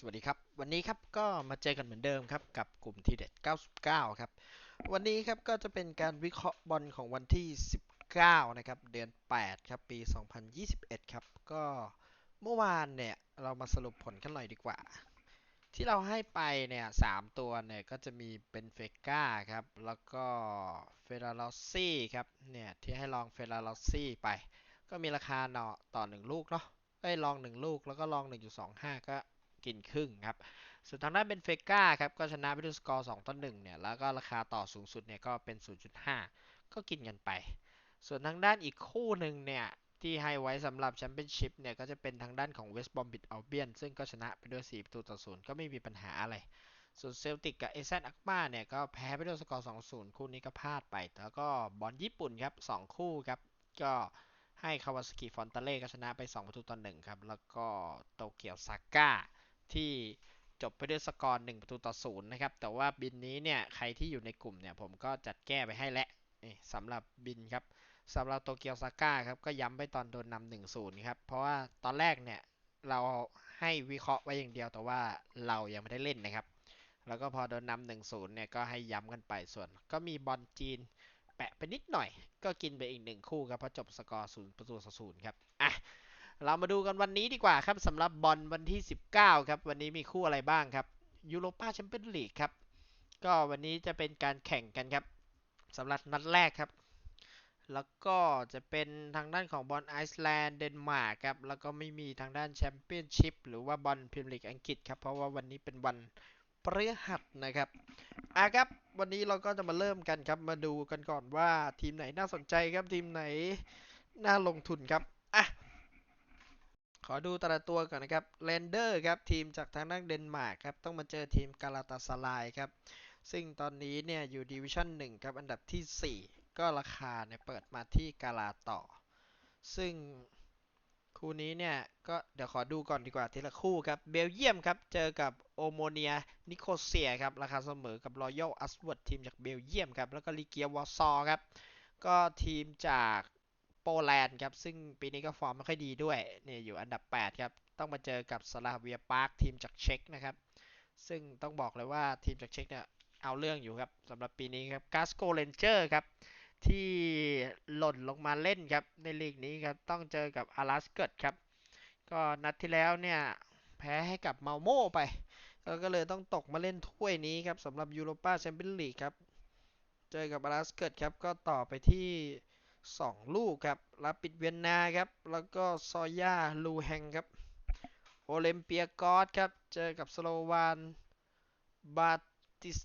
สวัสดีครับ วันนี้ครับก็มาเจอกันเหมือนเดิมครับ กับกลุ่มทีเด็ด 99 ครับ วันนี้ครับก็จะเป็นการวิเคราะห์บอลของวันที่ 19 นะครับ เดือน 8 ครับ ปี 2021 ครับ ก็เมื่อวานเนี่ยเรามาสรุปผลกันหน่อยดีกว่า ที่เราให้ไปเนี่ยสามตัวเนี่ยก็จะมีเป็นเฟกาครับ แล้วก็เฟราลอซี่ครับ เนี่ยที่ให้ลองเฟราลอซี่ไป ก็มีราคาเนาะต่อ 1 ลูกเนาะได้ลอง 1 ลูกแล้วก็ลอง 1.25 ก็ กินครึ่งครับ ส่วนทางด้านเบนเฟกาครับก็ชนะไปด้วยสกอร์2ต่อ1เนี่ยแล้วก็ราคาต่อสูงสุดเนี่ยก็เป็น 0.5 ก็กินกันไป ส่วนทางด้านอีกคู่หนึ่งเนี่ยที่ให้ไว้สำหรับแชมเปี้ยนชิพเนี่ยก็จะเป็นทางด้านของเวสต์บอมบิดอัลเบียนซึ่งก็ชนะไปด้วย 4 ประตูต่อ 0 ก็ไม่มีปัญหาอะไร ส่วนเซลติกกับเอเซนอักมาเนี่ยก็แพ้ไปด้วยสกอร์ 2-0 คู่นี้ก็พลาดไป แล้วก็บอลญี่ปุ่นครับ 2 คู่ครับ ก็ให้คาวาสกิฟอนตาเล่ก็ชนะไป 2 ประตูต่อ 1 ครับ แล้วก็โตเกียวซาก้า ที่จบไปด้วยสกอร์1ประตูต่อ0นะครับ แต่ว่าบินนี้เนี่ยใครที่อยู่ในกลุ่มเนี่ยผมก็จัดแก้ไปให้แล้วสำหรับบินครับสำหรับโตเกียวซาก้าครับก็ย้ำไปตอนโดนนำหนึ่งศูนย์ครับ เพราะว่าตอนแรกเนี่ยเราให้วิเคราะห์ไว้อย่างเดียวแต่ว่าเรายังไม่ได้เล่นนะครับ แล้วก็พอโดนนำหนึ่งศูนย์เนี่ยก็ให้ย้ำกันไปส่วน ก็มีบอลจีนแปะไปนิดหน่อย ก็กินไปอีกหนึ่งคู่ครับเพราะจบสกอร์ศูนย์ประตูต่อศูนย์ครับอะ เรามาดูกันวันนี้ดีกว่าครับสำหรับบอลวันที่ 19 ครับ วันนี้มีคู่อะไรบ้างครับยูโรปาแชมเปี้ยนลีกครับ ก็วันนี้จะเป็นการแข่งกันครับสำหรับนัดแรกครับ แล้วก็จะเป็นทางด้านของบอลไอซ์แลนด์เดนมาร์กครับ แล้วก็ไม่มีทางด้านแชมเปี้ยนชิพหรือว่าบอลพรีเมียร์ลีกอังกฤษครับ เพราะว่าวันนี้เป็นวันพฤหัสนะครับอะครับ วันนี้เราก็จะมาเริ่มกันครับ มาดูกันก่อนว่าทีมไหนน่าสนใจครับ ทีมไหนน่าลงทุนครับ ขอดูแต่ละตัวก่อนนะครับเรนเดอร์ครับทีมจากทางด้านเดนมาร์กครับต้องมาเจอทีมกาลาตาสลายครับซึ่งตอนนี้เนี่ยอยู่ดิวิชั่น1ครับอันดับที่ 4 ก็ราคาเนี่ยเปิดมาที่กาลาต่อ ซึ่งคู่นี้เนี่ยก็เดี๋ยวขอดูก่อนดีกว่าทีละคู่ครับเบลเยียมครับเจอกับโอโมเนียนิโคเซียครับราคาเสมอกับรอยัลอัสเวิร์ดทีมจากเบลเยียมครับแล้วก็ลิเกียวอซอครับก็ทีมจาก โปแลนด์ครับ ซึ่งปีนี้ก็ฟอร์มไม่ค่อยดีด้วยเนี่ยอยู่อันดับ 8 ครับ ต้องมาเจอกับสลาเวียปาร์คทีมจากเช็กนะครับ ซึ่งต้องบอกเลยว่าทีมจากเช็กเนี่ยเอาเรื่องอยู่ครับสำหรับปีนี้ครับกาสโกเรนเจอร์ครับ ที่หล่นลงมาเล่นครับ ในลีกนี้ครับ ต้องเจอกับอาราสเกิดครับ ก็นัดที่แล้วเนี่ย แพ้ให้กับเมาโม่ไปแล้วก็เลยต้องตกมาเล่นถ้วยนี้ครับสำหรับยูโรปาแชมเปี้ยนลีกครับ เจอกับอาราสเกิดครับ ก็ต่อไปที่ 2 ลูกครับลาปิดเวียนนาครับ แล้วก็ซอย่าลูแฮงครับ โอลิมเปียกอสครับ เจอกับสโลวานบาติส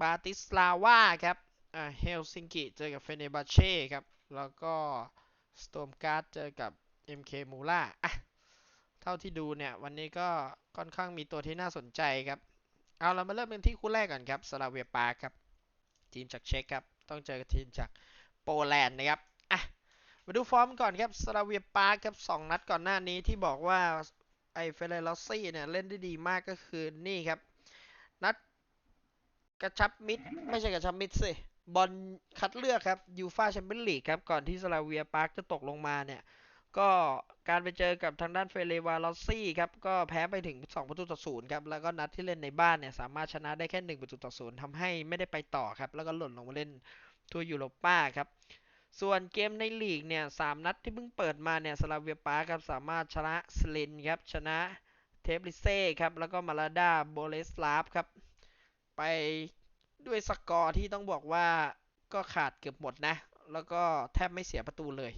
บาติสลาวาครับอ่าเฮลซิงกิเจอกับเฟเนบาเช่ครับ แล้วก็สโตมการ์ดเจอกับ MK มูล่าอะเท่าที่ดูเนี่ย วันนี้ก็ค่อนข้างมีตัวที่น่าสนใจครับ เอาเรามาเริ่มกันที่คู่แรกก่อนครับสลาเวียปาครับ ทีมจากเช็กครับ ต้องเจอกับทีมจาก โปแลนด์นะครับอะมาดูฟอร์มก่อนครับสลาเวียปาร์ครับสองนัดก่อนหน้านี้ที่บอกว่าไอเฟเรลอซี่เนี่ยเล่นได้ดีมากก็คือนี่ครับ นัดกระชับมิดไม่ใช่กระชับมิดสิบอลคัดเลือกครับยูฟาแชมเปี้ยนลีกครับ ก่อนที่สลาเวียปาร์คจะตกลงมาเนี่ย ก็การไปเจอกับทางด้านเฟเรวาลอซี่ครับ ก็แพ้ไปถึง 2 ประตูต่อศูนย์ครับ แล้วก็นัดที่เล่นในบ้านเนี่ย สามารถชนะได้แค่ 1 ประตูต่อศูนย์ทำให้ไม่ได้ไปต่อครับ แล้วก็หล่นลงมาเล่น ทัวร์ยูโรป้าครับส่วนเกมในลีกเนี่ยสามนัดที่เพิ่งเปิดมาเนี่ยสลาเวียปาครับสามารถชนะสลินครับชนะเทปลิเซ่ครับแล้วก็มาลาดาโบเลสลาฟครับไปด้วยสกอร์ที่ต้องบอกว่าก็ขาดเกือบหมดนะ แล้วก็แทบไม่เสียประตูเลย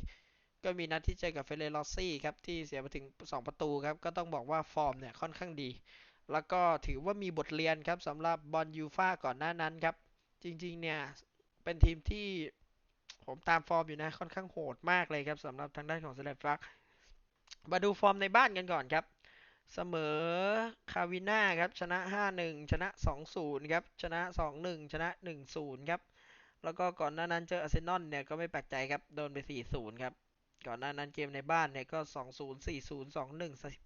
ก็มีนัดที่เจอกับเฟเรลอซี่ครับที่เสียไปถึง 2 ประตูครับก็ต้องบอกว่าฟอร์มเนี่ยค่อนข้างดี แล้วก็ถือว่ามีบทเรียนครับสำหรับบอลยูฟาก่อนหน้านั้นครับจริงๆเนี่ย เป็นทีมที่ผมตามฟอร์มอยู่นะค่อนข้างโหดมากเลยครับสำหรับทางด้านของเซเลฟักมาดูฟอร์มในบ้านกันก่อนครับ เสมอคาวิน่าครับ ชนะ 5-1 ชนะ 2-0 ครับ ชนะ 2-1 ชนะ 1-0 ครับ แล้วก็ก่อนหน้านั้นเจออาร์เซนอลเนี่ยก็ไม่แปลกใจครับ โดนไป 4-0 ครับ ก่อนหน้านั้นเกมในบ้านเนี่ยก็ 2-0 4-0 2-1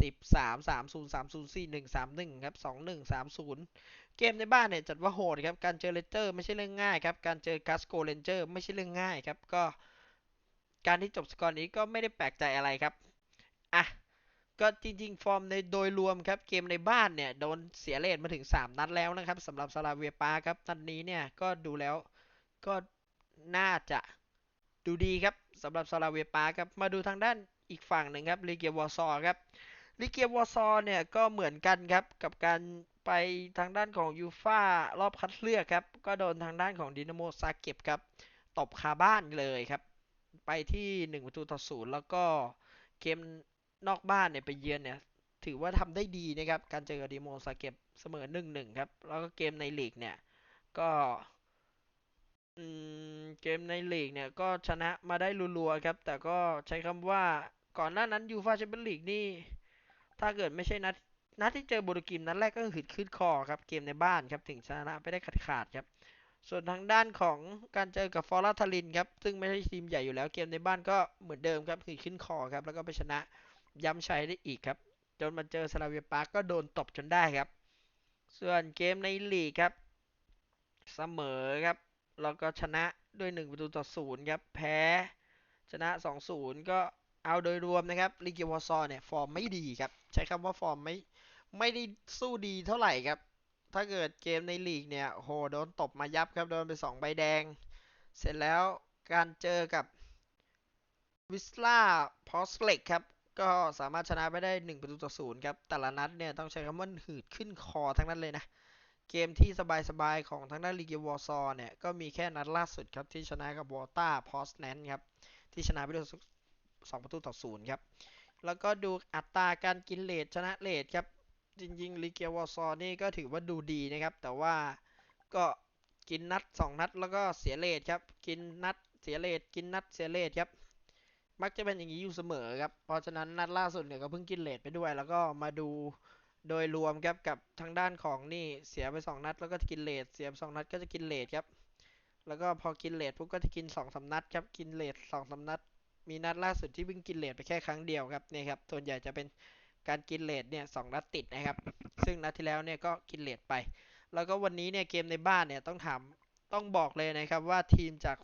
13 3-0 3-0 4-1 3-1ครับ2-1 3-0เกมในบ้านเนี่ยจัดว่าโหดครับ การเจอเลนเจอร์ไม่ใช่เรื่องง่ายครับ การเจอกัสโกเรนเจอร์ไม่ใช่เรื่องง่ายครับ ก็การที่จบสกอร์นี้ก็ไม่ได้แปลกใจอะไรครับ อะ ก็จริงๆ ฟอร์มในโดยรวมครับ เกมในบ้านเนี่ย โดนเสียเลทมาถึง 3 นัดแล้วนะครับสำหรับซาลาเวียปาครับนัดนี้เนี่ยก็ดูแล้วก็น่าจะดูดีครับสำหรับซาลาเวียปาครับ มาดูทางด้านอีกฝั่งหนึ่งครับลีเกียวอร์ซอครับ ลีเกียวอร์ซอเนี่ยก็เหมือนกันครับกับการไปทางด้านของยูฟ่ารอบคัดเลือกครับ ก็โดนทางด้านของดินาโมซาเก็บครับ ตบคาบ้านเลยครับ ไปที่ 1 ประตูต่อศูนย์แล้วก็เกมนอกบ้านเนี่ยไปเยือนเนี่ย ถือว่าทำได้ดีนะครับ การเจอกับดิโมซาเก็บเสมอ1-1ครับ แล้วก็เกมในลีกเนี่ย ก็เกมในลีกเนี่ยก็ชนะมาได้รัวๆครับ แต่ก็ใช้คำว่าก่อนหน้านั้นยูฟาแชมเปี้ยนลีกนี่ ถ้าเกิดไม่ใช่นัดนัดที่เจอโบรูกิมนัดแรกก็หืดขึ้นคอครับเกมในบ้านครับถึงชนะไปได้ขาดๆครับ ส่วนทางด้านของการเจอกับฟอร์ราทารินครับซึ่งไม่ใช่ทีมใหญ่อยู่แล้วเกมในบ้านก็เหมือนเดิมครับคือขึ้นคอครับแล้วก็ไปชนะย้ำชัยได้อีกครับ จนมาเจอซาลาเวียปาร์กก็โดนตบจนได้ครับ ส่วนเกมในลีกครับเสมอครับแล้วก็ชนะด้วย1ประตูต่อศูนย์ครับแพ้ชนะ 2-0 ก็ เอาโดยรวมนะครับลีกิวอซอเนี่ยฟอร์มไม่ดีครับ ใช้คำว่าฟอร์มไม่ไม่ได้สู้ดีเท่าไหร่ครับ ถ้าเกิดเกมในลีกเนี่ยโหโดนตบมายับครับ โดนไป 2 ใบแดง เสร็จแล้วการเจอกับวิสลาพอสเล็กครับ ก็สามารถชนะไปได้ 1 ประตูต่อศูนย์ครับ แต่ละนัดเนี่ยต้องใช้คำว่าหืดขึ้นคอทั้งนั้นเลยนะ เกมที่สบายๆ ของทางด้านลีกวอร์ซอเนี่ยก็มีแค่นัดล่าสุดครับที่ชนะกับวอต้าพอสแนนครับที่ชนะไปด้วย 2 ประตูต่อศูนย์ครับ แล้วก็ดูอัตราการกินเลทชนะเลทครับ จริงๆลีเกียวอร์ซอนี่ก็ถือว่าดูดีนะครับ แต่ว่าก็กินนัด 2 นัดแล้วก็เสียเลทครับ กินนัดเสียเลทกินนัดเสียเลทครับ มักจะเป็นอย่างนี้อยู่เสมอครับ เพราะฉะนั้นนัดล่าสุดเนี่ยก็เพิ่งกินเลทไปด้วย แล้วก็มาดูโดยรวมครับกับทางด้านของนี่เสียไป 2 นัด แล้วก็กินเลทเสียไปสนัดก็จะกินเลทครับ แล้วก็พอกินเลทปุ๊บก็จะกิน2อสนัดครับ กินเลทสองสนัด มีนัดล่าสุดที่เพิ่งกินเลทไปแค่ครั้งเดียวครับนี่ครับส่วนใหญ่จะเป็นการกินเลทเนี่ยสองนัดติดนะครับ ซึ่งนัดที่แล้วเนี่ยก็กินเลทไป แล้วก็วันนี้เนี่ยเกมในบ้านเนี่ยต้องถามต้องบอกเลยนะครับว่าทีมจาก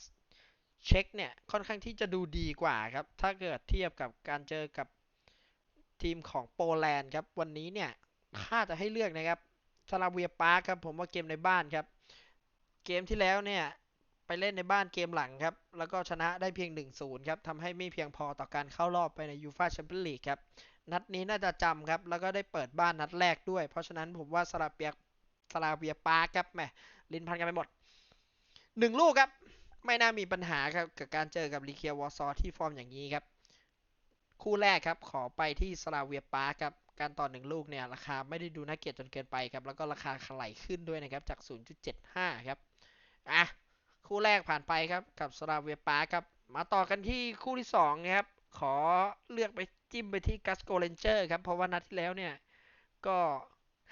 เช็คเนี่ยค่อนข้างที่จะดูดีกว่าครับ ถ้าเกิดเทียบกับการเจอกับทีมของโปแลนด์ครับ วันนี้เนี่ยถ้าจะให้เลือกนะครับซาลาเวียปาร์ครับผมว่าเกมในบ้านครับ เกมที่แล้วเนี่ย ไปเล่นในบ้านเกมหลังครับ แล้วก็ชนะได้เพียง 1-0 ครับทำให้ไม่เพียงพอต่อการเข้ารอบไปในยูฟาแชมเปี้ยนลีกครับ นัดนี้น่าจะจำครับ แล้วก็ได้เปิดบ้านนัดแรกด้วย เพราะฉะนั้นผมว่าซาลาเปียซาลาเวียปาร์ครับแหมลินพันกันไปหมดหนึ่งลูกครับ ไม่น่ามีปัญหาครับกับการเจอกับลีเคียวอซอที่ฟอร์มอย่างนี้ครับ คู่แรกครับขอไปที่ซาลาเวียปาร์ครับการต่อหนึ่งลูกเนี่ยราคาไม่ได้ดูน่าเกลียดจนเกินไปครับ แล้วก็ราคาถลายขึ้นด้วยนะครับจาก 0.75 ครับ อะ คู่แรกผ่านไปครับกับซาลาเวียปาร์ครับ มาต่อกันที่คู่ที่2นะครับ ขอเลือกไปจิ้มไปที่กัสโกเรนเจอร์ครับ เพราะว่านัดที่แล้วเนี่ย ก็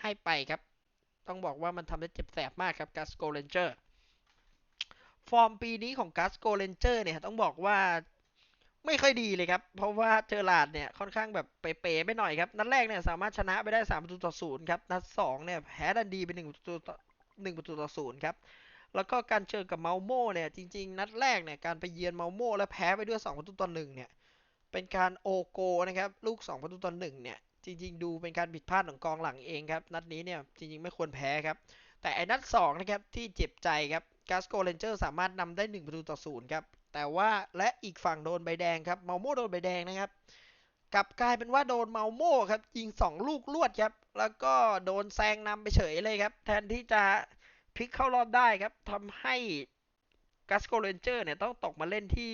ให้ไปครับ ต้องบอกว่ามันทำได้เจ็บแสบมากครับกัสโกเรนเจอร์ฟอร์มปีนี้ของกัสโกเรนเจอร์เนี่ยต้องบอกว่าไม่ค่อยดีเลยครับ เพราะว่าเจอร์ลาดเนี่ยค่อนข้างแบบเป๋ๆไปหน่อยครับ นัดแรกเนี่ยสามารถชนะไปได้3ประตูต่อศูนย์ครับ นัด2เนี่ยแพ้ดันดีไป1ประตูต่อ1ประตูต่อศูนย์ครับ แล้วก็การเจอกับเมาโม่เนี่ยจริง ๆ นัดแรกเนี่ยการไปเยือนเมาโม่แล้วแพ้ไปด้วย2ประตูต่อ1เนี่ยเป็นการโอโกนะครับลูก 2 ประตูต่อ1เนี่ยจริง ๆ ดูเป็นการผิดพลาดของกองหลังเองครับนัดนี้เนี่ยจริง ๆ ไม่ควรแพ้ครับแต่ไอ้นัด2นะครับที่เจ็บใจครับกาสโกเรนเจอร์สามารถนำได้ 1 ประตูต่อศูนย์ครับแต่ว่าและอีกฝั่งโดนใบแดงครับเมาโม่โดนใบแดงนะครับกลับกลายเป็นว่าโดนเมาโม่ครับยิง 2 ลูกลวดครับ แล้วก็โดนแซงนำไปเฉยเลยครับ แทนที่จะ พลิกเข้ารอบได้ครับทำให้กาสโกเรนเจอร์เนี่ยต้องตกมาเล่นที่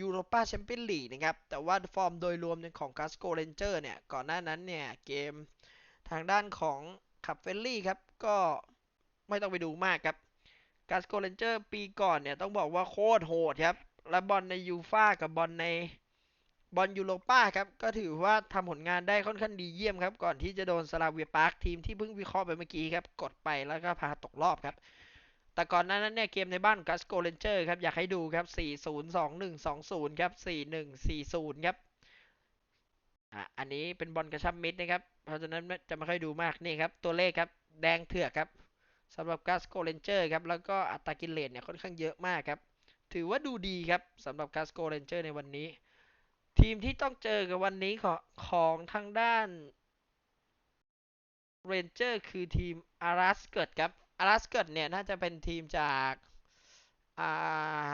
ยูโรปาแชมเปี้ยนลีกนะครับ แต่ว่าฟอร์มโดยรวมของกาสโกเรนเจอร์เนี่ย ก่อนหน้านั้นเนี่ย เกมทางด้านของขับเฟลลี่ครับ ก็ไม่ต้องไปดูมากครับกาสโกเรนเจอร์ปีก่อนเนี่ย ต้องบอกว่าโคตรโหดครับ และบอลในยูฟากับบอลใน บอลยูโรป้าครับ ก็ถือว่าทำผลงานได้ค่อนข้างดีเยี่ยมครับ ก่อนที่จะโดนสลาเวียปาร์คทีมที่เพิ่งวิเคราะห์ไปเมื่อกี้ครับ กดไปแล้วก็พาตกรอบครับ แต่ก่อนหน้านั้นเนี่ย เกมในบ้านกัสโกเรนเจอร์ครับ อยากให้ดูครับ 4-0-2-1-2-0 ครับ 4-1-4-0 ครับ อะ อันนี้เป็นบอลกระชับมิดนะครับ เพราะฉะนั้นจะไม่ค่อยดูมากนี่ครับ ตัวเลขครับ แดงเถือกครับสำหรับกัสโกเรนเจอร์ครับ แล้วก็อัตรากินเลนเนี่ยค่อนข้างเยอะมากครับ ถือว่าดูดีครับสำหรับกัสโกเรนเจอร์ในวันนี้ ทีมที่ต้องเจอกับวันนี้ของของทางด้านเรนเจอร์คือทีมอารัสเกิดครับอารัสเกิดเนี่ย น่าจะเป็นทีมจากอ่า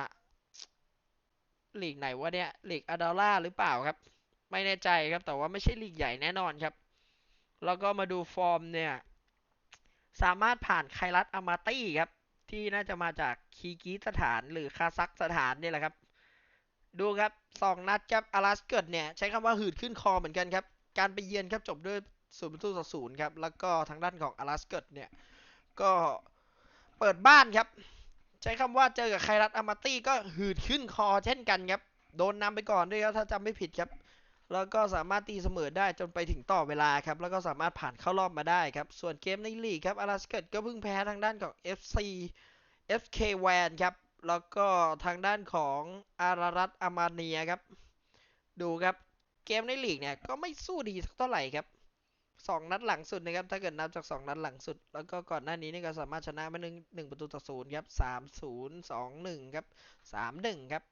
ลีกไหนวะเนี่ยลีกอาดาล่าหรือเปล่าครับ ไม่แน่ใจครับ แต่ว่าไม่ใช่ลีกใหญ่แน่นอนครับ แล้วก็มาดูฟอร์มเนี่ย สามารถผ่านไครัตอามาตี้ครับ ที่น่าจะมาจากคีกีสถานหรือคาซัคสถานนี่แหละครับ ดูครับสองนัดครับอารัสเกิดเนี่ยใช้คำว่าหืดขึ้นคอเหมือนกันครับ การไปเยือนครับจบด้วยศูนย์ประตูต่อศูนย์ครับ แล้วก็ทางด้านของอารัสเกิดเนี่ยก็เปิดบ้านครับ ใช้คำว่าเจอกับไครัตอามาตี้ก็หืดขึ้นคอเช่นกันครับ โดนนำไปก่อนด้วยครับถ้าจำไม่ผิดครับ แล้วก็สามารถตีเสมอได้จนไปถึงต่อเวลาครับ แล้วก็สามารถผ่านเข้ารอบมาได้ครับ ส่วนเกมในลีกครับอาราสเกิดก็เพิ่งแพ้ทางด้านของ FC FK w a n ครับ แล้วก็ทางด้านของอารารัตอามาเนียครับ ดูครับ เกมในลีกเนี่ยก็ไม่สู้ดีสักเท่าไหร่ครับสองนัดหลังสุดนะครับ ถ้าเกิดนับจากสองนัดหลังสุด แล้วก็ก่อนหน้านี้นี่ก็สามารถชนะมาหนึ่งหนึ่งประตูต่อศูนย์ครับสามศูนย์สองหนึ่งครับสามหนึ่งครับ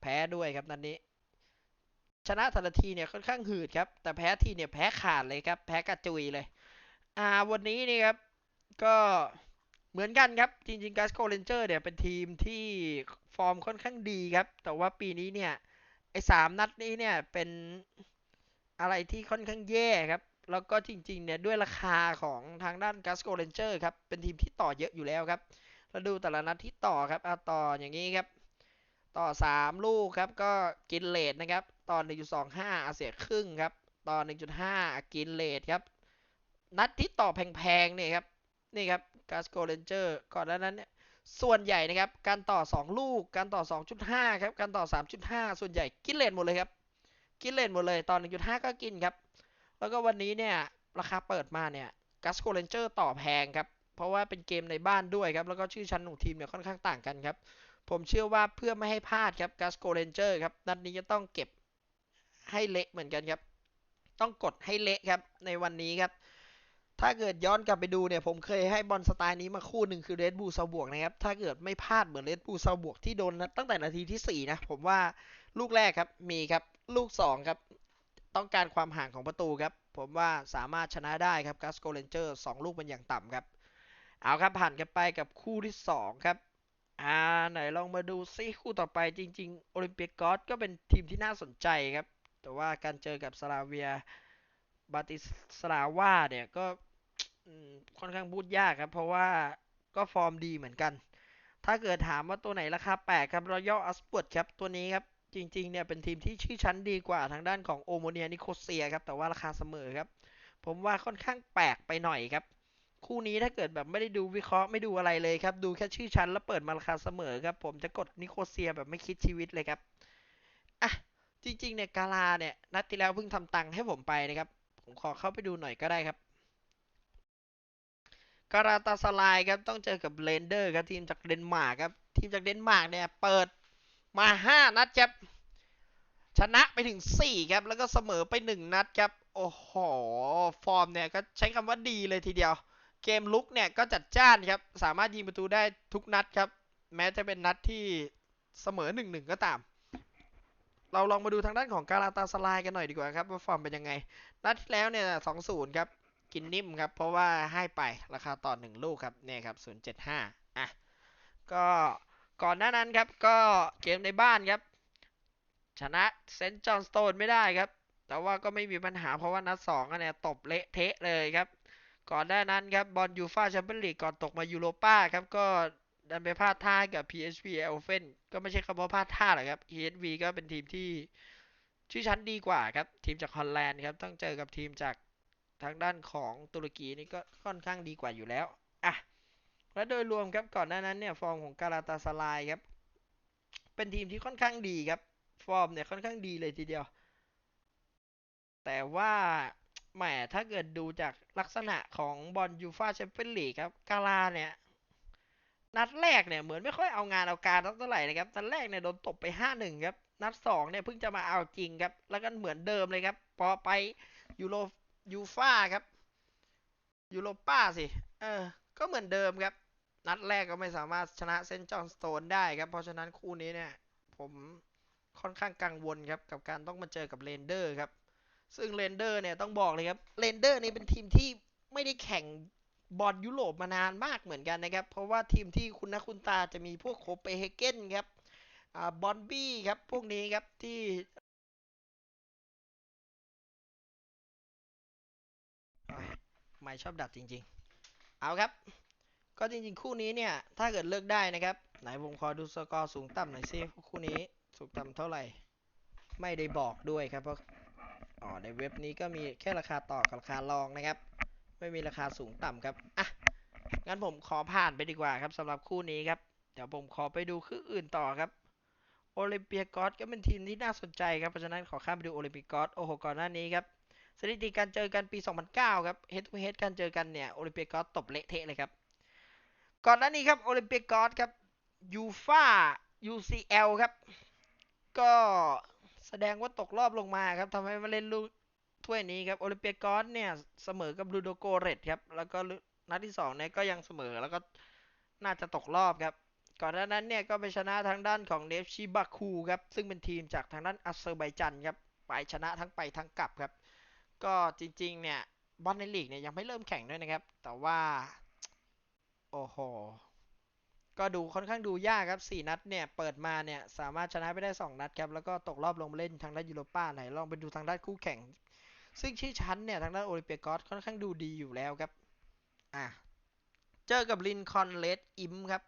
แพ้ด้วยครับนัดนนี้ ชนะแต่ละทีเนี่ยค่อนข้างหืดครับ แต่แพ้ทีเนี่ยแพ้ขาดเลยครับ แพ้กระจุยเลย อ่า วันนี้นี่ครับ ก็ เหมือนกันครับ จริงๆกัสโกเรนเจอร์เนี่ยเป็นทีมที่ฟอร์มค่อนข้างดีครับ แต่ว่าปีนี้เนี่ย ไอ้สามนัดนี้เนี่ยเป็นอะไรที่ค่อนข้างแย่ครับ แล้วก็จริงๆเนี่ยด้วยราคาของทางด้านกัสโกเรนเจอร์ครับ เป็นทีมที่ต่อเยอะอยู่แล้วครับแล้วดูแต่ละนัดที่ต่อครับอาต่ออย่างนี้ครับ ต่อ 3 ลูกครับ ก็กินเลทนะครับต่อ1.25 เสียครึ่งครับต่อ1.5 กินเลทครับ นัดที่ต่อแพงๆเนี่ยครับ นี่ครับ กาสโกเรนเจอร์ก่อนหน้านั้นเนี่ยส่วนใหญ่นะครับ การต่อ 2 ลูก การต่อ 2.5 ครับ การต่อ 3.5 ส่วนใหญ่กินเลทหมดเลยครับ กินเลทหมดเลยต่อ1.5 ก็กินครับ แล้วก็วันนี้เนี่ย ราคาเปิดมาเนี่ยกาสโกเรนเจอร์ต่อแพงครับ เพราะว่าเป็นเกมในบ้านด้วยครับ แล้วก็ชื่อชั้นของทีมเนี่ยค่อนข้างต่างกันครับ ผมเชื่อว่าเพื่อไม่ให้พลาดครับกาสโกเรนเจอร์ครับ นัดนี้จะต้องเก็บให้เละเหมือนกันครับ ต้องกดให้เละครับ ในวันนี้ครับ ถ้าเกิดย้อนกลับไปดูเนี่ย ผมเคยให้บอลสไตล์นี้มาคู่หนึ่งคือเรดบูซาบวกนะครับ ถ้าเกิดไม่พลาดเหมือนเรดบูซาบวกที่โดนตั้งแต่นาทีที่ 4 นะ ผมว่าลูกแรกครับ มีครับ ลูก 2 ครับ ต้องการความห่างของประตูครับ ผมว่าสามารถชนะได้ครับกาสโกเรนเจอร์สองลูกเป็นอย่างต่ำครับ เอาครับผ่านกันไปกับคู่ที่ 2 ครับอ่าไหนลองมาดูซิคู่ต่อไปจริงๆโอลิมเปียกอสก็เป็นทีมที่น่าสนใจครับ แต่ว่าการเจอกับสลาเวียบาติสลาวาเนี่ยก็ ค่อนข้างพูดยากครับ เพราะว่าก็ฟอร์มดีเหมือนกัน ถ้าเกิดถามว่าตัวไหนราคาแปลกครับรอยัลอัสปวดครับตัวนี้ครับ จริง ๆ เนี่ยเป็นทีมที่ชื่อชั้นดีกว่าทางด้านของโอโมเนียนิโคเซียครับ แต่ว่าราคาเสมอครับ ผมว่าค่อนข้างแปลกไปหน่อยครับ คู่นี้ถ้าเกิดแบบไม่ได้ดูวิเคราะห์ไม่ดูอะไรเลยครับ ดูแค่ชื่อชั้นแล้วเปิดมาราคาเสมอครับ ผมจะกดนิโคเซียแบบไม่คิดชีวิตเลยครับอะจริงๆเนี่ยกาลาเนี่ยนัดที่แล้วเพิ่งทำตังค์ให้ผมไปนะครับ ผมขอเข้าไปดูหน่อยก็ได้ครับ การาตาสลายครับต้องเจอกับเรนเดอร์ครับทีมจากเดนมาร์กครับทีมจากเดนมาร์กเนี่ยเปิดมาห้านัดครับชนะไปถึงสี่ครับ แล้วก็เสมอไปหนึ่งนัดครับ โอ้โห ฟอร์มเนี่ยก็ใช้คำว่าดีเลยทีเดียว เกมลุกเนี่ยก็จัดจ้านครับ สามารถยิงประตูได้ทุกนัดครับ แม้จะเป็นนัดที่เสมอหนึ่งหนึ่งก็ตาม เราลองมาดูทางด้านของการาตาสลายกันหน่อยดีกว่าครับ ว่าฟอร์มเป็นยังไง นัดที่แล้วเนี่ยสองศูนย์ครับ กินนิ่มครับ เพราะว่าให้ไปราคาต่อหนึ่งลูกครับเนี่ยครับศูนย์เจ็ดห้าอะ ก็ก่อนหน้านั้นครับ ก็เกมในบ้านครับ ชนะเซนต์จอห์นสโตนไม่ได้ครับ แต่ว่าก็ไม่มีปัญหาเพราะว่านัดสองเนี่ยตบเละเทะเลยครับ ก่อนหน้านั้นครับบอลยูฟาแชมเปี้ยนลีกก่อนตกมายูโรป้าครับก็ดันไปพลาดท่ากับ PSV เอลเฟนก็ไม่ใช่คำว่าพลาดท่าหรอกครับ PSV ก็เป็นทีมที่ชื่อชั้นดีกว่าครับ ทีมจากฮอลแลนด์ครับ ต้องเจอกับทีมจาก ทางด้านของตุรกีนี่ก็ค่อนข้างดีกว่าอยู่แล้วอะและโดยรวมครับก่อนหน้านั้นเนี่ยฟอร์มของการาตาสลายครับ เป็นทีมที่ค่อนข้างดีครับ ฟอร์มเนี่ยค่อนข้างดีเลยทีเดียว แต่ว่าแหมถ้าเกิดดูจากลักษณะของบอลยูฟาแชมเปี้ยนลีกครับกาลาเนี่ยนัดแรกเนี่ยเหมือนไม่ค่อยเอางานเอาการเท่าไหร่นะครับนัดแรกเนี่ยโดนตบไปห้าหนึ่งครับ นัดสองเนี่ยเพิ่งจะมาเอาจริงครับ แล้วก็เหมือนเดิมเลยครับ พอไปยูโร ยูฟ่าครับยูโรป้าสิเออ ก็เหมือนเดิมครับ นัดแรกก็ไม่สามารถชนะเซนต์จอห์นสโตนได้ครับ เพราะฉะนั้นคู่นี้เนี่ย ผมค่อนข้างกังวลครับ กับการต้องมาเจอกับเรนเดอร์ครับ ซึ่งเรนเดอร์เนี่ยต้องบอกเลยครับเรนเดอร์นี่เป็นทีมที่ไม่ได้แข่งบอลยุโรปมานานมากเหมือนกันนะครับ เพราะว่าทีมที่คุณนะคุณตาจะมีพวกโคเปเฮเกนครับอ่าบอนบี้ครับ พวกนี้ครับที่ ไม่ชอบดัดจริง ๆ เอาครับ ก็จริงๆ คู่นี้เนี่ย ถ้าเกิดเลือกได้นะครับ ไหนผมขอดูสกอร์สูงต่ำหน่อยซิคู่นี้สูงต่ำเท่าไหร่ ไม่ได้บอกด้วยครับเพราะอ๋อในเว็บนี้ก็มีแค่ราคาต่อกับราคารองนะครับ ไม่มีราคาสูงต่ำครับอะงั้นผมขอผ่านไปดีกว่าครับสำหรับคู่นี้ครับ เดี๋ยวผมขอไปดูคู่อื่นต่อครับโอลิมเปียกอสก็เป็นทีมที่น่าสนใจครับเพราะฉะนั้นขอข้ามไปดูโอลิมปิกอสโอ้โหก่อนหน้านี้ครับ สถิติการเจอกันปี 2009 ครับเฮด o ูเฮดการเจอกันเนี่ยโอลิมเปียกอสตบเละเทะเลยครับ ก่อนหน้านี้ครับโอลิมเปียกอสครับยูฟา UCL ครับ ก็แสดงว่าตกรอบลงมาครับทำให้มาเล่นลูกถ้วยนี้ครับโอลิมเปียกอสเนี่ยเสมอกับลูโดโกเรตครับ แล้วก็นัดที่สองเนี่ยก็ยังเสมอแล้วก็น่าจะตกรอบครับ ก่อนหน้านั้นเนี่ยก็ไปชนะทางด้านของเนฟชิบาคูครับ ซึ่งเป็นทีมจากทางด้านอาเซอร์ไบจันครับ ไปชนะทั้งไปทั้งกลับครับ ก็จริงๆ เนี่ยบอลในลีกเนี่ยยังไม่เริ่มแข่งด้วยนะครับ แต่ว่า โอ้โห ก็ดูค่อนข้างดูยากครับ 4 นัดเนี่ย เปิดมาเนี่ย สามารถชนะไปได้ 2 นัดครับ แล้วก็ตกรอบลงเล่นทางด้านยูโรป้าไหนลองไปดูทางด้านคู่แข่ง ซึ่งชื่อชั้นเนี่ย ทางด้านโอลิเปียกอสค่อนข้างดูดีอยู่แล้วครับ อะ เจอกับลินคอนเลดอิมครับ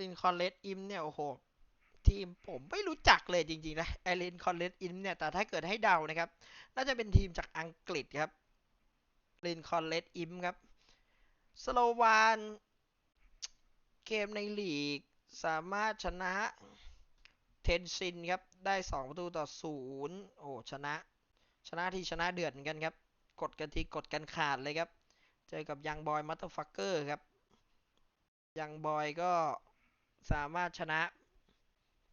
ลินคอนเลดอิมเนี่ย โอ้โห ทีมผมไม่รู้จักเลยจริงๆนะไอลินคอนเลดอิมเนี่ยแต่ถ้าเกิดให้เดานะครับ น่าจะเป็นทีมจากอังกฤษครับลินคอนเลดอิมครับสโลวานเกมในลีกสามารถชนะเทนซินครับ ได้ 2 ประตูต่อ 0 โอ้ ชนะ ชนะที่ชนะเดือดเหมือนกันครับ กดกันทีกดกันขาดเลยครับ เจอกับยังบอยมัตเตอร์ฟักเกอร์ครับ ยังบอยก็สามารถชนะ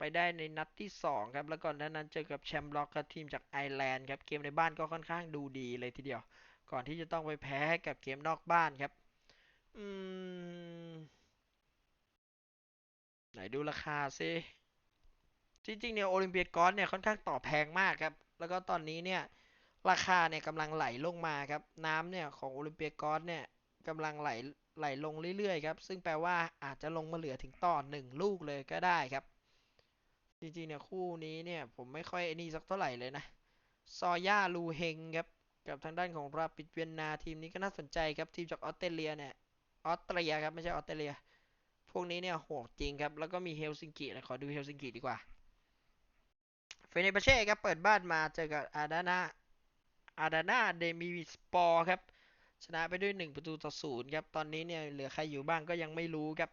ไปได้ในนัดที่ 2 ครับ แล้วก่อนน้านั้นเจอกับแชมป์ล็อกกับทีมจากไอร์แลนด์ครับ เกมในบ้านก็ค่อนข้างดูดีเลยทีเดียว ก่อนที่จะต้องไปแพ้ให้กับเกมนอกบ้านครับอืมไหนดูราคาซิจริงๆเนี่ยโอลิมเปียกอสเนี่ยค่อนข้างต่อแพงมากครับ แล้วก็ตอนนี้เนี่ยราคาเนี่ยกำลังไหลลงมาครับ น้ำเนี่ยของโอลิมเปียกอสเนี่ยกำลังไหลไหลลงเรื่อยๆครับ ซึ่งแปลว่าอาจจะลงมาเหลือถึงต่อหนึ่งลูกเลยก็ได้ครับ จริงๆเนี่ยคู่นี้เนี่ยผมไม่ค่อยไอ้นี่สักเท่าไหร่เลยนะ ซอย่าลูเฮงครับ กับทางด้านของราปิดเวียนนาทีมนี้ก็น่าสนใจครับ ทีมจากออสเตรเลียเนี่ยออสเตรียครับไม่ใช่ออสเตรเลีย พวกนี้เนี่ยโหดจริงครับ แล้วก็มีเฮลซิงกินะขอดูเฮลซิงกิดีกว่า เฟเนบเช่ครับเปิดบ้านมาเจอกับอาดานาอาดานาเดมิสปอร์ครับ ชนะไปด้วย 1 ประตูต่อศูนย์ครับ ตอนนี้เนี่ยเหลือใครอยู่บ้างก็ยังไม่รู้ครับ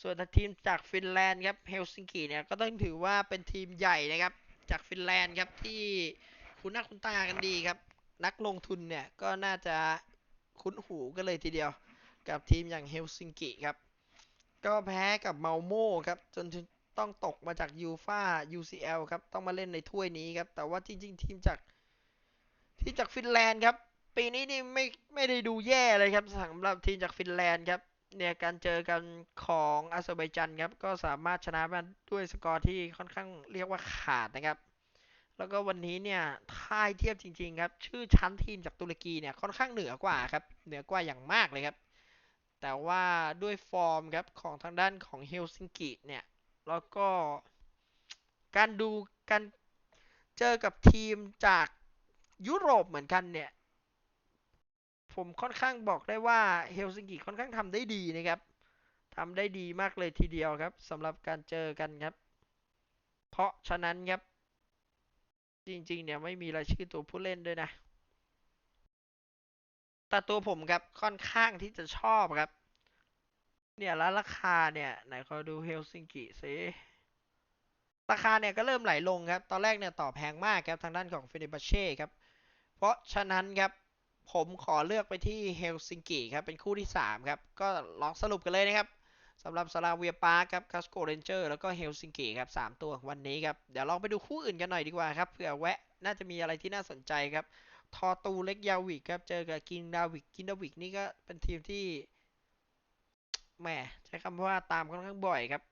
ส่วนทีมจากฟินแลนด์ครับเฮลซิงกิเนี่ยก็ต้องถือว่าเป็นทีมใหญ่นะครับ จากฟินแลนด์ครับที่คุณหน้าคุณตากันดีครับ นักลงทุนเนี่ยก็น่าจะคุ้นหูกันเลยทีเดียว กับทีมอย่างเฮลซิงกิครับ ก็แพ้กับเมาโมครับ จนต้องตกมาจากยูฟา UCL ครับ ต้องมาเล่นในถ้วยนี้ครับ แต่ว่าจริงๆ ทีมจากทีมจากฟินแลนด์ครับ ปีนี้นี่ไม่ไม่ได้ดูแย่เลยครับสำหรับทีมจากฟินแลนด์ครับ เนี่ยการเจอกันของอาเซอร์ไบจันครับก็สามารถชนะมาด้วยสกอร์ที่ค่อนข้างเรียกว่าขาดนะครับ แล้วก็วันนี้เนี่ยถ้าให้เทียบจริง ๆ ครับ ชื่อชั้นทีมจากตุรกีเนี่ยค่อนข้างเหนือกว่าครับเหนือกว่าอย่างมากเลยครับ แต่ว่าด้วยฟอร์มครับของทางด้านของเฮลซิงกิเนี่ยแล้วก็การดูการเจอกับทีมจากยุโรปเหมือนกันเนี่ย ผมค่อนข้างบอกได้ว่าเฮลซิงกิค่อนข้างทำได้ดีนะครับทำได้ดีมากเลยทีเดียวครับสำหรับการเจอกันครับ เพราะฉะนั้นครับ จริงๆ เนี่ยไม่มีรายชื่อตัวผู้เล่นด้วยนะ แต่ตัวผมครับค่อนข้างที่จะชอบครับ เนี่ยแล้วราคาเนี่ยไหนขอดูเฮลซิงกิซิราคาเนี่ยก็เริ่มไหลลงครับ ตอนแรกเนี่ยต่อแพงมากครับทางด้านของเฟเนบาเช่ครับ เพราะฉะนั้นครับ ผมขอเลือกไปที่เฮลซิงกิครับ เป็นคู่ที่ 3 ครับ ก็ลองสรุปกันเลยนะครับสำหรับสลาเวียปาร์ครับคาสโกเรนเจอร์แล้วก็เฮลซิงกิครับสามตัววันนี้ครับ เดี๋ยวลองไปดูคู่อื่นกันหน่อยดีกว่าครับเผื่อแวะน่าจะมีอะไรที่น่าสนใจครับ ทอตูเล็กยาวิกครับ เจอกับกินดาวิกกินดาวิกนี่ก็เป็นทีมที่แหมใช้คำว่าตามค่อนข้างบ่อยครับ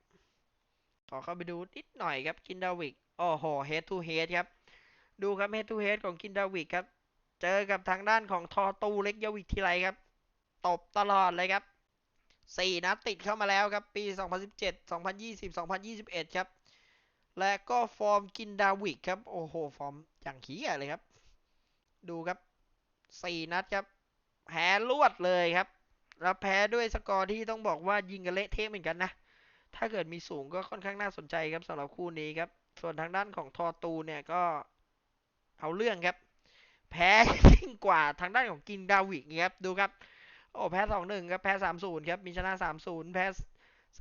ขอเข้าไปดูนิดหน่อยครับกินดาวิกโอ้โห head to head ครับ ดูครับ head to head ของกินดาวิกครับ เจอกับทางด้านของทอตูเล็กยวิกทีไรครับตบตลอดเลยครับสี่นัดติดเข้ามาแล้วครับ ปี 2017 2020 2021 ครับ และก็ฟอร์มกินดาวิกครับ โอ้โห ฟอร์มอย่างขี้ยเลยครับ ดูครับสี่นัดครับแพ้รวดเลยครับ แล้วแพ้ด้วยสกอร์ที่ต้องบอกว่ายิงกันเละเทะเหมือนกันนะ ถ้าเกิดมีสูงก็ค่อนข้างน่าสนใจครับสำหรับคู่นี้ครับ ส่วนทางด้านของทอตูเนี่ยก็เอาเรื่องครับ แพ้ยิ่งกว่าทางด้านของกินดาวิกครับดูครับ โอ้แพ้สองหนึ่งครับแพ้สามศูนย์ครับมีชนะสามศูนย์แพ้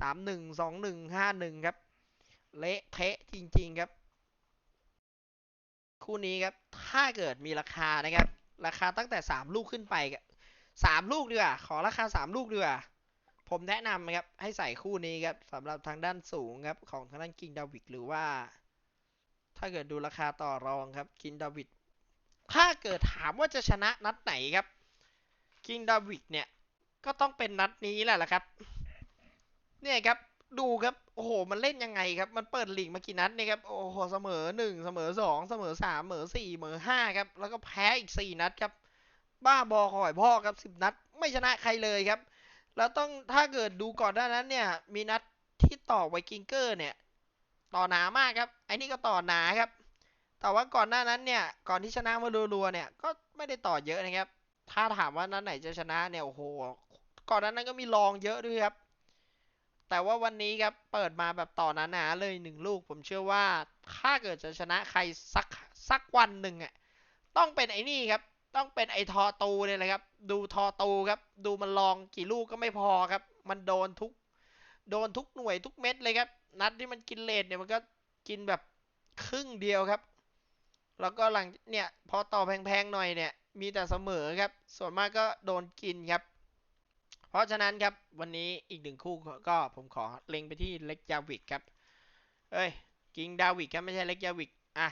สามหนึ่งสองหนึ่งห้าหนึ่งครับ เละเทะจริง ๆครับ คู่นี้ครับถ้าเกิดมีราคานะครับ ราคาตั้งแต่สามลูกขึ้นไปสามลูกดีกว่าขอราคาสามลูกดีกว่าผมแนะนำครับให้ใส่คู่นี้ครับสำหรับทางด้านสูงครับของทางด้านกิงดาวิกหรือว่า ถ้าเกิดดูราคาต่อรองครับกิงดาวิด ถ้าเกิดถามว่าจะชนะนัดไหนครับกิงดาวิกเนี่ยก็ต้องเป็นนัดนี้แหละละครับ เนี่ยครับดูครับ โอ้โห มันเล่นยังไงครับ มันเปิดลีกมากี่นัดเนี่ยครับ โอ้โห เสมอหนึ่งเสมอสองเสมอสามเสมอสี่เสมอห้าครับ แล้วก็แพ้อีกสี่นัดครับ บ้าบอคอยพ่อครับสิบนัด ไม่ชนะใครเลยครับ แล้วต้องถ้าเกิดดูก่อนหน้านั้นเนี่ย มีนัดที่ต่อไวกิงเกอร์เนี่ย ต่อหนามากครับ ไอ้นี่ก็ต่อหนาครับ แต่ว่าก่อนหน้านั้นเนี่ย ก่อนที่ชนะมารัวๆเนี่ย ก็ไม่ได้ต่อเยอะนะครับ ถ้าถามว่านัดไหนจะชนะเนี่ยโอ้โห ก่อนหนานั้นก็มีรองเยอะด้วยครับ แต่ว่าวันนี้ครับ เปิดมาแบบต่อหนาๆเลยหนึ่งลูก ผมเชื่อว่า ถ้าเกิดจะชนะใครสักสักวันหนึ่งอะ ต้องเป็นไอ้นี่ครับ ต้องเป็นไอ้ทอตูเนี่ยแหละครับ ดูทอตูครับ ดูมันลองกี่ลูกก็ไม่พอครับ มันโดนทุก โดนทุกหน่วยทุกเม็ดเลยครับ นัดที่มันกินเลทเนี่ยมันก็กินแบบครึ่งเดียวครับ แล้วก็หลังเนี่ยพอต่อแพงๆหน่อยเนี่ยมีแต่เสมอครับ ส่วนมากก็โดนกินครับ เพราะฉะนั้นครับวันนี้อีกหนึ่งคู่ก็ผมขอเล็งไปที่เล็กยาวิกครับ เอ้ยกิงดาวิกครับไม่ใช่เล็กยาวิกอะ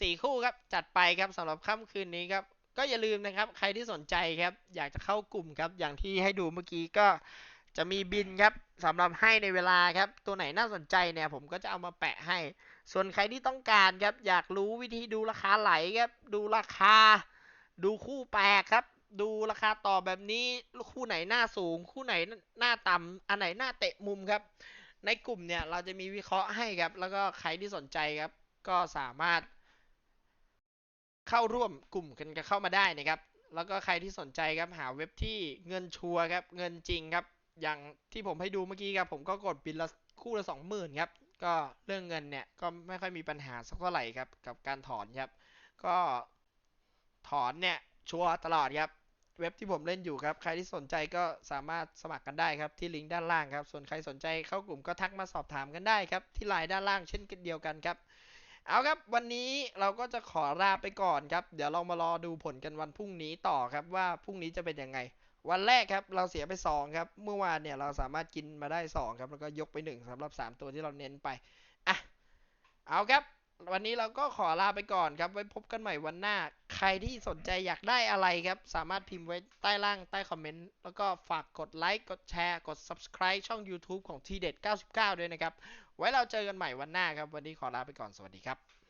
สี่คู่ครับจัดไปครับสำหรับค่ำคืนนี้ครับ ก็อย่าลืมนะครับ ใครที่สนใจครับ อยากจะเข้ากลุ่มครับ อย่างที่ให้ดูเมื่อกี้ก็จะมีบินครับสำหรับให้ในเวลาครับ ตัวไหนน่าสนใจเนี่ยผมก็จะเอามาแปะให้ ส่วนใครที่ต้องการครับอยากรู้วิธีดูราคาไหลครับดูราคา ดูคู่แปลกครับ ดูราคาต่อแบบนี้คู่ไหนหน้าสูง คู่ไหนหน้าต่ำอันไหนหน้าเตะมุมครับ ในกลุ่มเนี่ยเราจะมีวิเคราะห์ให้ครับ แล้วก็ใครที่สนใจครับ ก็สามารถ เข้าร่วมกลุ่มกันก็เข้ามาได้นะครับ แล้วก็ใครที่สนใจครับหาเว็บที่เงินชัวร์ครับเงินจริงครับ อย่างที่ผมให้ดูเมื่อกี้ครับผมก็กดบินละคู่ละสองหมื่นครับ ก็เรื่องเงินเนี่ยก็ไม่ค่อยมีปัญหาสักเท่าไหร่ครับกับการถอนครับ ก็ถอนเนี่ยชัวร์ตลอดครับเว็บที่ผมเล่นอยู่ครับ ใครที่สนใจก็สามารถสมัครกันได้ครับที่ลิงก์ด้านล่างครับ ส่วนใครสนใจเข้ากลุ่มก็ทักมาสอบถามกันได้ครับที่ไลน์ด้านล่างเช่นเดียวกันครับ เอาครับวันนี้เราก็จะขอลาไปก่อนครับ เดี๋ยวเรามารอดูผลกันวันพรุ่งนี้ต่อครับว่าพรุ่งนี้จะเป็นยังไง วันแรกครับเราเสียไป 2 ครับ เมื่อวานเนี่ยเราสามารถกินมาได้ 2 ครับ แล้วก็ยกไป 1สำหรับ 3 ตัวที่เราเน้นไป อะ เอาครับ วันนี้เราก็ขอลาไปก่อนครับ ไว้พบกันใหม่วันหน้า ใครที่สนใจอยากได้อะไรครับ สามารถพิมพ์ไว้ใต้ล่างใต้คอมเมนต์ แล้วก็ฝากกดไลค์ กดแชร์ กด subscribe ช่อง YouTube ของทีเด็ด99 ด้วยนะครับ ไว้เราเจอกันใหม่วันหน้าครับ วันนี้ขอลาไปก่อน สวัสดีครับ